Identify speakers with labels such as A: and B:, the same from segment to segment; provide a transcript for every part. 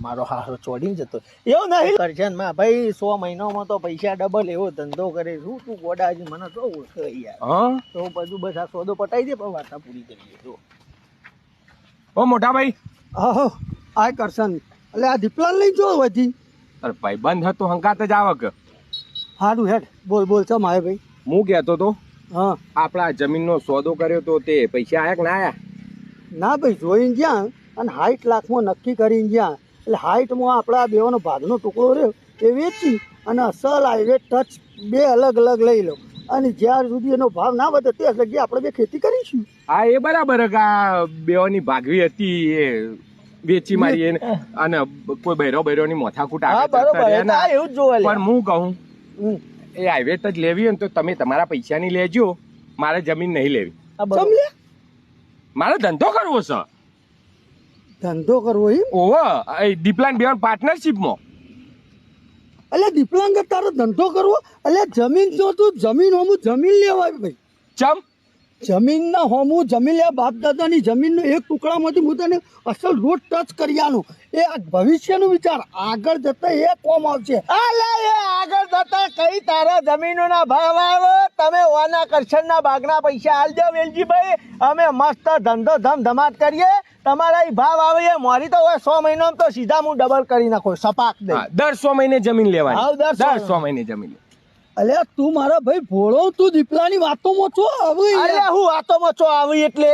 A: મારો હારો ચોડીને જતો. એવું નહીં. કરશનમાં? ભાઈ સો મહિનામાં તો પૈસા ડબલ એવો ધંધો કરે. શું તું ગોડાજી મને તો ઓળખે યાર.
B: હા?
A: તો બધું બસ આ સોદો પટાઈ દે પણ વાર્તા પૂરી કરીએ. જો.
B: ઓ મોટા ભાઈ.
C: આહો આ કરશન એટલે આ દીપલાલ લઈ જો વધી
B: અરે ભાઈ બંધ હતો હંકાત જ આવક.
C: સારું હેડ. બોલ બોલ ચમ આવે ભાઈ?
B: હું કહેતો તો
C: હા.
B: આપણા જમીનનો સોદો કર્યો તો તે પૈસા આયા કે ના આયા?
C: ના ભાઈ જોઈને જ્યાં અને સાઠ લાખમાં નક્કી કરીને ગયા. એટલે હાઈટમાં આપણા બેવાનો ભાગનો ટુકડો રહ્યો. એ વેચી અને અસલ હાઈવે ટચ બે અલગ અલગ લઈ લો. અને જ્યાં સુધી એનો ભાવ ના વધે ત્યાં લગી આપણે બે ખેતી કરીશું.
B: હા એ બરાબર કે આ બેઓની ભાગવી હતી એ વેચી મારી એને. અને કોઈ બૈરો મોથાકૂટ
A: તો આ
B: ના.
A: એવું જોવે
B: પણ હું કહું. એ હાઈવે જ લેવી હોય ને તો તમે તમારા પૈસાની લેજો. મારે જમીન નહીં લેવી. મારે ધંધો કરવો છે.
C: ધંધો કરવો એમ?
B: ઓહો એ દીપલાન બેન પાર્ટનરશિપમાં
C: એટલે દીપલાંગ તારો ધંધો કરવો? એટલે જમીન જો તું જમીન હોમું જમીન લેવાય ભાઈ.
B: ચમ?
C: જમીનના હોમું જમીન લે બાપ દાદાની જમીનનો એક ટુકડામાંથી હું તને અસલ રોડ ટચ કર્યાનું એ આ ભવિષ્યનું વિચાર. આગળ જતા એ કોમ આવશે.
A: આગળ જતા કઈ તારા જમીનોના ભાવ આવે? તમે ઓના કરશનના બાગના પૈસા આલજો વેલજીભાઈ અમે મસ્ત ધંધો ધમધમાટ કરીએ. તમારા ઈ ભાવ આવે એ મારી તો હોય સો મહિનો તો સીધા હું ડબલ કરી નાખો સપાક દે.
B: દર સો મહિને જમીન
A: હા,
B: લેવાની
A: દર સો
B: દર સો મહિને જમીન.
C: અલે તું મારા ભાઈ ભોળો તું દીપલાની વાતોમાં છો?
A: આવી
C: અલે.
A: હું વાતોમાં છો આવી એટલે.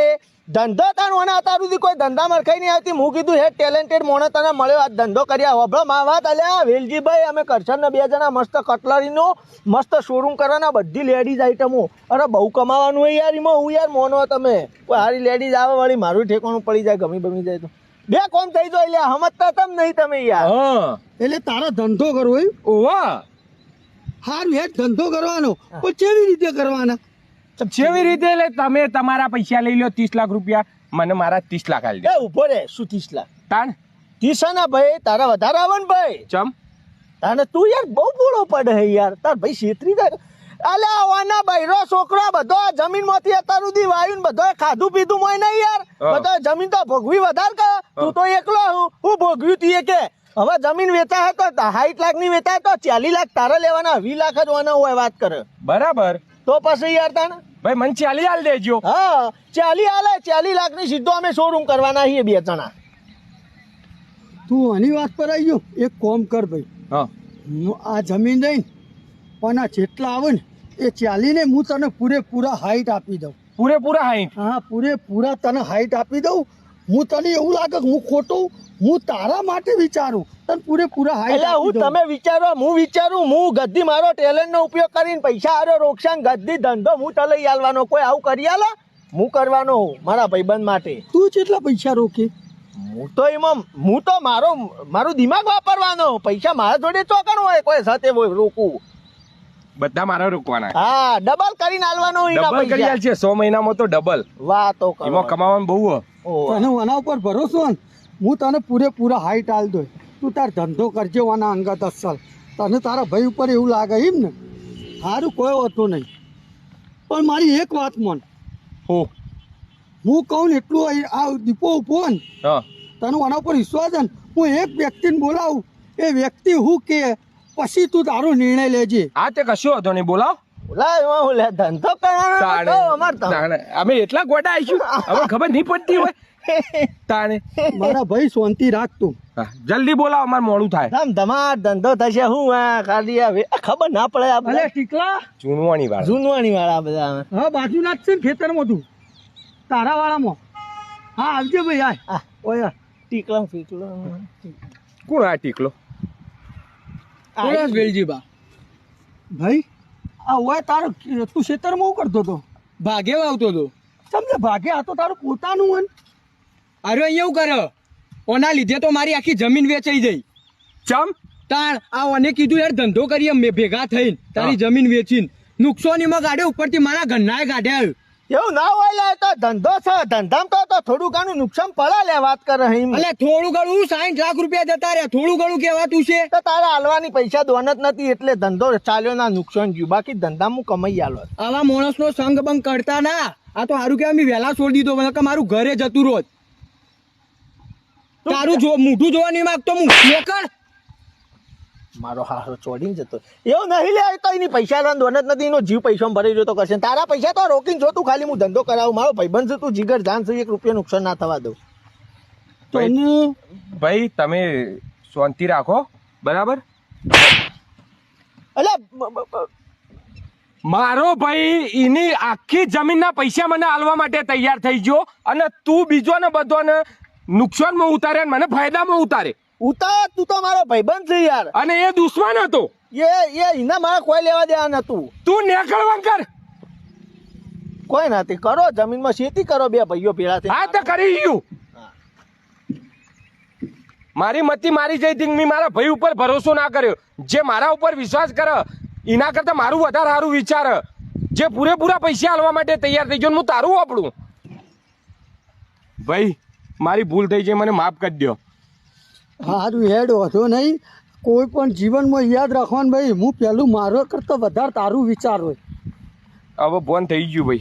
A: ધંધો તાર મને અત્યાર સુધી કોઈ ધંધા મરખાઈ નહીં આવતી. હું કીધું હે ટેલેન્ટેડ મોણે તને મળ્યો આ ધંધો કર્યા હોભળો મા વાત અલ્યા વેલજીભાઈ અમે કરશનને બે જણા મસ્ત કટલરીનો મસ્ત શોરૂમ કરવાના બધી લેડીઝ આઈટમો અરે બહુ કમાવાનું હોય યાર એમાં હું યાર મોનો તમે. કોઈ હારી લેડીઝ આવે વળી મારું ઠેકાણું પડી જાય ગમી બમી જાય તો. બે કોમ થઈ જાય એટલે સમજતા તમ નહીં તમે યાર.
B: હા.
C: એટલે તારો ધંધો કરવો
B: ઓવા
C: હારું હેઠ ધંધો કરવાનો. પણ કેવી રીતે કરવાના?
B: જેવી રીતે એટલે તમે તમારા પૈસા લઈ લો ત્રીસ લાખ રૂપિયા મને મારા ત્રીસ લાખ આલી દે.
A: એ ઊભો રે શું ત્રીસ લાખ?
B: તાણ
A: ત્રીસાના ભાઈ તારા વધારે આવે ને ભાઈ.
B: ચમ?
A: તાને તું યાર બહુ બોળો પડે હે યાર. તાર ભાઈ છેતરી જાય. અલે આવાના બૈરો છોકરો બધો જમીનમાંથી અત્યાર સુધી વાયુ ને બધો ખાધું પીધું મોય નહીં યાર. બધો જમીન તો ભોગવી વધાર કે. તું તો એકલો હું. હું ભોગવ્યું તીએ કે હવે જમીન વેચા હતો સાઠ લાખની વેચા તો ચાલીસ લાખ તારે લેવાના વી લાખ જ વાના હોય વાત કરે.
B: બરાબર.
A: તો પછી યાર તાણ?
B: ભાઈ મને ચાલી હાલ દેજો.
A: હા ચાલી હાલે ચાલી લાખની સીધો અમે શોરૂમ કરવાના છીએ બે જણા.
C: તું આની વાત પર આવી ગયો? એક કોમ કર ભાઈ.
B: હા.
C: હું આ જમીન દઈ પણ આ જેટલા આવે ને એ ચાલીને હું તને પૂરેપૂરા હાઈટ આપી દઉં.
B: પૂરેપૂરા હાઈટ
C: હા પૂરેપૂરા તને હાઈટ આપી દઉં હું તને એવું લાગે કે હું ખોટું? હું તારા માટે વિચારું. તને પૂરેપૂરા હાઈટ
A: એટલે હું તમે વિચારો હું વિચારું હું ગદ્દી મારો ટેલેન્ટનો ઉપયોગ કરીને પૈસા આરો રોકશાન ગદ્દી ધંધો હું તલઈ આલવાનો કોઈ આવું કરી આલા? હું કરવાનો હું મારા ભાઈબંધ માટે.
C: તું કેટલા પૈસા રોકી.
A: હું તો એમાં હું તો મારો મારું દિમાગ વાપરવાનો. પૈસા મારા જોડે ચોકણ હોય કોઈ સાથે રોકવું.
B: બધા મારા રોકવાના.
A: હા ડબલ કરીને આલવાનો એના
B: ડબલ કરી આલ છે સો મહિનામાં તો ડબલ
A: વાહ
B: તો
A: કરો
B: કમાવાનું બહુ હો.
C: તને આના ઉપર ભરોસો ને હું તને પૂરેપૂરા હાઈટ આલ દો તું તાર ધંધો કરજે વાના અંગત અસલ. તને તારા ભાઈ ઉપર એવું લાગે એમ ને સારું કોઈ હોતું નહીં. પણ મારી એક વાત મન.
B: હો.
C: હું કહું ને એટલું આ દીપો ઊભો ને તને આના ઉપર વિશ્વાસ ને હું એક વ્યક્તિને બોલાવું એ વ્યક્તિ હું કે? પછી તું તારો નિર્ણય લેજે.
B: આ તે કશો હતો નહીં બોલાવ.
A: લા હું લે ધંધો કરવાનો
B: તાણે
A: તો અમાર ધંધો.
B: તાણે. અમે એટલા ગોડા આવીશું. હવે ખબર નહીં પડતી હોય. તાણે.
C: મારા ભાઈ શાંતિ રાખ તું.
B: હા, જલ્દી બોલાવ અમારે મોડું થાય.
A: આમ ધમાટ ધંધો થશે હું આ ખાલી ખબર ના પડે આ બધા.
C: ટીકલા.
B: ચૂનવાની વાળા
A: જૂનવાણી વાળા બધા
C: હા બાજુના જ છે ને ખેતરમાં તું. તારા વાળામાં હા આવજે ભાઈ
A: આ
C: ઓય
A: ટીકલો ફીકલો
B: કોણ આ ટીકલો?
C: વેલજીબા? ભાઈ આ હોય તારો તું ખેતરમાં હું કરતો હતો
D: ભાગે આવતો હતો
C: સમજે ભાગે? આ તો તારું પોતાનું હન
D: અરે અહીંયા એવું કરે. ઓના લીધે તો મારી આખી જમીન વેચાઈ જઈ
B: ચમ?
D: તાણ આ ઓને કીધું યાર ધંધો કરીએ મેં ભેગા થઈને તારી જમીન વેચીને. નુકસાનીમાં ગાડે ઉપરથી મારા ઘરનાએ ગાડ્યા
A: એવું ના હોય લે તો ધંધો છે. ધંધામાં તો તો થોડું ઘણું નુકસાન પડે લે વાત કરે એમ.
D: એટલે થોડું ઘણું સાઠ લાખ રૂપિયા જતા રહ્યા. થોડું ઘણું કહેવાતું છે.
A: તો તારા હાલવાની પૈસા દોન જ નથી એટલે ધંધો ચાલ્યો ના નુકસાન ગયું બાકી ધંધામાં હું કમાઈ આલો
D: આવા માણસનો સંગ બંગ કરતા ના. આ તો સારું કહેવાય મેં વહેલા છોડી દીધો મને કે મારું ઘરે જતું રોજ. તારું જો મોઢું જોવા નહીં માંગતો હું. નીકળ
A: મારો હારો ચોડીને જતો. એવું નહીં લે તો એની પૈસા લન દોન જ નથી એનો જીવ પૈસા ભરી રહ્યો તો કરશે. તારા પૈસા તો રોકીને જો તું ખાલી હું ધંધો કરાવું મારો ભાઈબંધ છે તું જીગર જાન છે એક રૂપિયા નુકસાન ના થવા દઉં.
C: તો એની
B: ભાઈ તમે શાંતિ રાખો બરાબર?
A: એટલે
B: મારો ભાઈ એની આખી જમીનના પૈસા મને આલવા માટે તૈયાર થઈ ગયો અને તું બીજો ને બધોને નુકસાનમાં ઉતારે મને ફાયદામાં ઉતારે
A: ઉતાર તું તો મારો ભાઈબંધ છે યાર.
B: અને એ દુશ્મન હતો.
A: એ એ એના મારા કોઈ લેવા દેવા નતું
B: તું નેકળવા કર.
A: કોઈ નથી કરો જમીનમાં ખેતી કરો બે ભાઈઓ ભેળા થઈ
B: હા તો કરી ગયું. મારી મતી મારી જઈ હતી મેં મારા ભાઈ ઉપર ભરોસો ના કર્યો. જે મારા ઉપર વિશ્વાસ કરે એના કરતા મારું વધારે સારું વિચાર. જે પૂરેપૂરા પૈસા આલવા માટે તૈયાર થઈ ગયો હું તારું વાપરું. ભાઈ મારી ભૂલ થઈ છે મને માફ કરી દો
C: સારું હેડ વધો નહીં. કોઈ પણ જીવનમાં યાદ રાખવાનું ભાઈ, હું પહેલું મારો કરતાં વધારે તારું વિચાર હોય.
B: હવે બંધ થઈ ગયું ભાઈ.